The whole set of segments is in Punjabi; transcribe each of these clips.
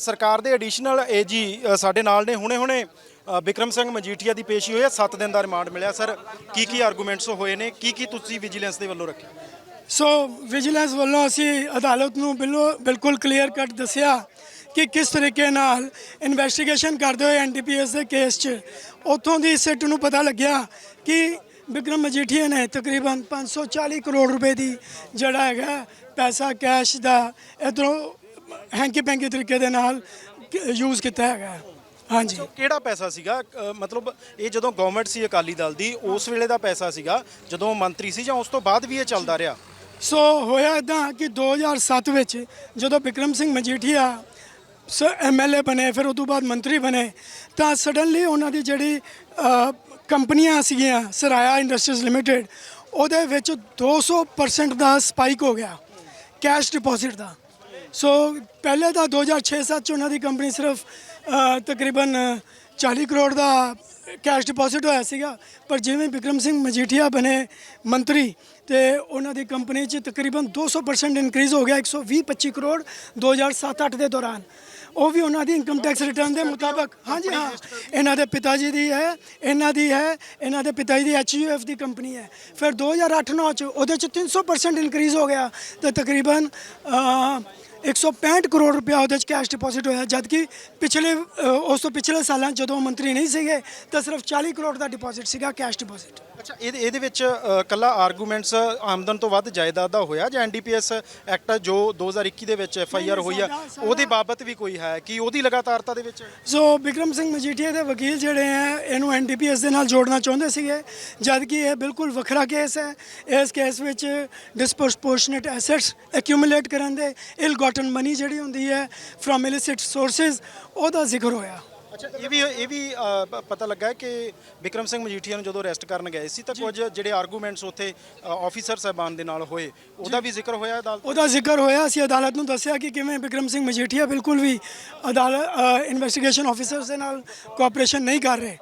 ਸਰਕਾਰ ਦੇ ਐਡੀਸ਼ਨਲ ਏਜੀ ਸਾਡੇ ਨਾਲ ਨੇ। ਹੁਣੇ-ਹੁਣੇ ਅ, ਵਿਕਰਮ ਸਿੰਘ ਮਜੀਠੀਆ ਦੀ ਪੇਸ਼ੀ ਹੋਈ ਹੈ। 7 ਦਿਨ ਦਾ ਰਿਮਾਂਡ ਮਿਲਿਆ। ਸਰ ਕੀ ਕੀ ਆਰਗੂਮੈਂਟਸ ਹੋਏ ਨੇ? ਕੀ ਕੀ ਤੁਸੀਂ ਵਿਜੀਲੈਂਸ ਦੇ ਵੱਲੋਂ ਰੱਖਿਆ? ਸੋ ਵਿਜੀਲੈਂਸ ਵੱਲੋਂ ਅਸੀਂ ਅਦਾਲਤ ਨੂੰ ਬਿਲੋ- ਬਿਲਕੁਲ ਕਲੀਅਰ ਕੱਟ ਦੱਸਿਆ ਕਿ ਕਿਸ ਤਰੀਕੇ ਨਾਲ ਇਨਵੈਸਟੀਗੇਸ਼ਨ ਕਰਦੇ ਹੋਏ ਐਨਡੀਪੀਐਸ ਦੇ ਕੇਸ 'ਚ ਉੱਥੋਂ ਦੀ ਸਿੱਟ ਨੂੰ ਪਤਾ ਲੱਗਿਆ ਕਿ ਵਿਕਰਮ ਮਜੀਠੀਆ ਨੇ ਤਕਰੀਬਨ 540 ਕਰੋੜ ਰੁਪਏ ਦੀ ਜਿਹੜਾ ਹੈਗਾ ਪੈਸਾ ਕੈਸ਼ ਦਾ ਇਧਰੋਂ ਹੈਂਕੀ ਪੈਂਕੀ ਤਰੀਕੇ ਦੇ ਨਾਲ ਯੂਜ਼ ਕੀਤਾ ਹੈਗਾ ਹਾਂਜੀ। ਕਿਹੜਾ ਪੈਸਾ ਸੀਗਾ? ਅ, ਮਤਲਬ ਇਹ ਜਦੋਂ ਗਵਰਨਮੈਂਟ ਸੀ ਅਕਾਲੀ ਦਲ ਦੀ ਉਸ ਵੇਲੇ ਦਾ ਪੈਸਾ ਸੀਗਾ ਜਦੋਂ ਉਹ ਮੰਤਰੀ ਸੀ ਜਾਂ ਉਸ ਤੋਂ ਬਾਅਦ ਵੀ ਇਹ ਚੱਲਦਾ ਰਿਹਾ? ਸੋ ਹੋਇਆ ਇਦਾਂ ਕਿ 2007 ਵਿੱਚ ਜਦੋਂ ਵਿਕਰਮ ਸਿੰਘ ਮਜੀਠੀਆ ਐਮਐਲਏ ਬਣੇ ਫਿਰ ਉਸ ਤੋਂ ਬਾਅਦ ਮੰਤਰੀ ਬਣੇ ਤਾਂ ਸਡਨਲੀ ਉਹਨਾਂ ਦੀ ਜਿਹੜੀ ਅ, ਕੰਪਨੀਆਂ ਸੀਗੀਆਂ ਸਰਾਇਆ ਇੰਡਸਟਰੀਜ਼ ਲਿਮਟਿਡ ਉਹਦੇ ਵਿੱਚ 200% ਦਾ ਸਪਾਈਕ ਹੋ ਗਿਆ ਕੈਸ਼ ਡਿਪੋਜ਼ਿਟ ਦਾ। ਸੋ ਪਹਿਲੇ ਤਾਂ 2006-7 ਚ ਉਹਨਾਂ ਦੀ ਕੰਪਨੀ ਸਿਰਫ ਤਕਰੀਬਨ 40 ਕਰੋੜ ਦਾ ਕੈਸ਼ ਡਿਪੋਜ਼ਿਟ ਹੋਇਆ ਸੀਗਾ। ਪਰ ਜਿਵੇਂ ਵਿਕਰਮ ਸਿੰਘ ਮਜੀਠੀਆ ਬਣੇ ਮੰਤਰੀ ਤੇ ਉਹਨਾਂ ਦੀ ਕੰਪਨੀ 'ਚ ਤਕਰੀਬਨ 200% ਇਨਕਰੀਜ਼ ਹੋ ਗਿਆ 120-25 ਕਰੋੜ 2007-8 ਦੇ ਦੌਰਾਨ। ਉਹ ਵੀ ਉਹਨਾਂ ਦੀ ਇਨਕਮ ਟੈਕਸ ਰਿਟਰਨ ਦੇ ਮੁਤਾਬਕ। ਹਾਂਜੀ, ਹਾਂ। ਇਹਨਾਂ ਦੇ ਪਿਤਾ ਜੀ ਦੀ ਹੈ, ਇਹਨਾਂ ਦੀ ਹੈ, ਇਹਨਾਂ ਦੇ ਪਿਤਾ ਜੀ ਦੀ ਐਚਯੂਐਫ ਦੀ ਕੰਪਨੀ ਹੈ। ਫਿਰ 2008-9 ਚ ਉਹਦੇ ਚ 300% ਇਨਕਰੀਜ਼ ਹੋ ਗਿਆ ਤੇ ਤਕਰੀਬਨ 165 ਕਰੋੜ ਰੁਪਇਆ ਉਹਦੇ ਚ ਕੈਸ਼ ਡਿਪੋਜ਼ਿਟ ਹੋਇਆ ਜਦਕਿ ਪਿਛਲੇ ਅ, ਉਸ ਤੋਂ ਪਿਛਲੇ ਸਾਲਾਂ 'ਚ ਜਦੋਂ ਉਹ ਮੰਤਰੀ ਨਹੀਂ ਸੀਗੇ ਤਾਂ ਸਿਰਫ 40 ਕਰੋੜ ਦਾ ਡਿਪੋਜ਼ਿਟ ਸੀਗਾ ਕੈਸ਼ ਡਿਪੋਜ਼ਿਟ ਅੱਛਾ ਇਹਦੇ ਇਹਦੇ ਵਿੱਚ ਅ, ਕੱਲਾ ਆਰਗੂਮੈਂਟਸ ਆਮਦਨ ਤੋਂ ਵੱਧ ਜਾਇਦਾਦ ਦਾ ਹੋਇਆ ਜਾਂ ਐਨਡੀਪੀਐਸ ਐਕਟ ਜੋ 2021 ਦੇ ਵਿੱਚ ਐਫਆਈਆਰ ਹੋਈ ਆ ਸਾਡਾ- ਸਾਡਾ- ਉਹਦੇ ਬਾਬਤ ਵੀ ਕੋਈ ਹੈ? ਕਿ ਉਹਦੀ ਲਗਾਤਾਰਤਾ ਦੇ ਵਿੱਚ? ਸੋ ਵਿਕਰਮ ਸਿੰਘ ਮਜੀਠੀਆ ਦੇ ਵਕੀਲ ਜਿਹੜੇ ਹੈ ਇਹਨੂੰ ਐਨਡੀਪੀਐਸ ਦੇ ਨਾਲ ਜੋੜਨਾ ਚਾਹੁੰਦੇ ਸੀਗੇ ਜਦ ਕਿ ਇਹ ਬਿਲਕੁਲ ਵੱਖਰਾ ਕੇਸ ਹੈ। ਇਸ ਕੇਸ ਵਿੱਚ ਡਿਸਪੋਰਸ਼ਨੇਟ ਐਸੈਟਸ ਐਕਿਊਮੂਲੇਟ ਕਰਨ ਦੇ ਇਲ ਗਾਟਨ ਮਨੀ ਜਿਹੜੀ ਹੁੰਦੀ ਹੈ ਫਰਮ ਇਲਿਸਿਟ ਸੋਰਸਸ ਉਹਦਾ ਜ਼ਿਕਰ ਹੋਇਆ। ਅੱਛਾ ਇਹ ਵੀ ਇਹ ਵੀ ਅ, ਪ- ਪਤਾ ਲੱਗਾ ਹੈ ਕਿ ਵਿਕਰਮ ਸਿੰਘ ਮਜੀਠੀਆ ਨੂੰ ਜਦੋਂ ਅਰੈਸਟ ਕਰਨ ਗਏ ਸੀ ਤਾਂ ਕੁਝ ਜਿਹੜੇ ਆਰਗੂਮੈਂਟਸ ਉੱਥੇ ਆਫੀਸਰ ਸਾਹਿਬਾਨ ਦੇ ਨਾਲ ਹੋਏ ਉਹਦਾ ਵੀ ਜ਼ਿਕਰ ਹੋਇਆ ਅਦਾਲਤ ਉਹਦਾ ਜ਼ਿਕਰ ਹੋਇਆ ਅਸੀਂ ਅਦਾਲਤ ਨੂੰ ਦੱਸਿਆ ਕਿ ਕਿਵੇਂ ਵਿਕਰਮ ਸਿੰਘ ਮਜੀਠੀਆ ਬਿਲਕੁਲ ਵੀ ਅਦਾਲਤ ਇਨਵੈਸਟੀਗੇਸ਼ਨ ਆਫੀਸਰਸ ਦੇ ਨਾਲ ਕੋਆਪਰੇਸ਼ਨ ਨਹੀਂ ਕਰ ਰਹੇ।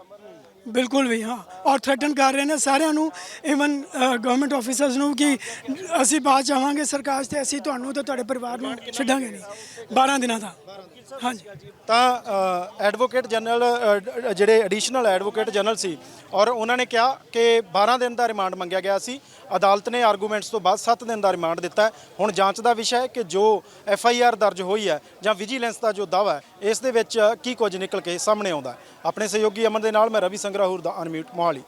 ਬਿਲਕੁਲ ਵੀ ਹਾਂ। ਔਰ ਥ੍ਰੈਟਨ ਕਰ ਰਹੇ ਨੇ ਸਾਰਿਆਂ ਨੂੰ ਇਵਨ ਗਵਰਨਮੈਂਟ ਆਫੀਸਰਸ ਨੂੰ ਕਿ ਅਸੀਂ ਬਾਅਦ ਚ ਆਵਾਂਗੇ ਸਰਕਾਰ ਤੇ, ਅਸੀਂ ਤੁਹਾਨੂੰ ਤੇ ਤੁਹਾਡੇ ਪਰਿਵਾਰ ਨੂੰ ਛੱਡਾਂਗੇ ਨਹੀਂ। 12 ਦਿਨਾਂ ਦਾ। ਹਾਂਜੀ। ਤਾਂ ਐਡਵੋਕੇਟ ਜਨਰਲ ਜਿਹੜੇ ਐਡੀਸ਼ਨਲ ਐਡਵੋਕੇਟ ਜਨਰਲ ਸੀ, ਔਰ ਉਹਨਾਂ ਨੇ ਕਿਹਾ ਕਿ 12 ਦਿਨ ਦਾ ਰਿਮਾਂਡ ਮੰਗਿਆ ਗਿਆ ਸੀ। ਅਦਾਲਤ ਨੇ ਆਰਗੂਮੈਂਟਸ ਤੋਂ ਬਾਅਦ 7 ਦਿਨ ਦਾ ਰਿਮਾਂਡ ਦਿੱਤਾ ਹੁਣ ਜਾਂਚ ਦਾ ਵਿਸ਼ਾ ਹੈ ਕਿ ਜੋ ਐਫ ਆਈ ਆਰ ਦਰਜ ਹੋਈ ਹੈ ਜਾਂ ਵਿਜੀਲੈਂਸ ਦਾ ਜੋ ਦਾਵਾ ਹੈ, ਇਸ ਦੇ ਵਿੱਚ ਕੀ ਕੁਝ ਨਿਕਲ ਕੇ ਸਾਹਮਣੇ ਆਉਂਦਾ ਆਪਣੇ ਸਹਿਯੋਗੀ ਅਮਨ ਦੇ ਨਾਲ ਮੈਂ ਰਵੀ ਸੰਗਰਾਹੂਰ ਦਾ ਅਨਮਿਊਟ ਮੋਹਾਲੀ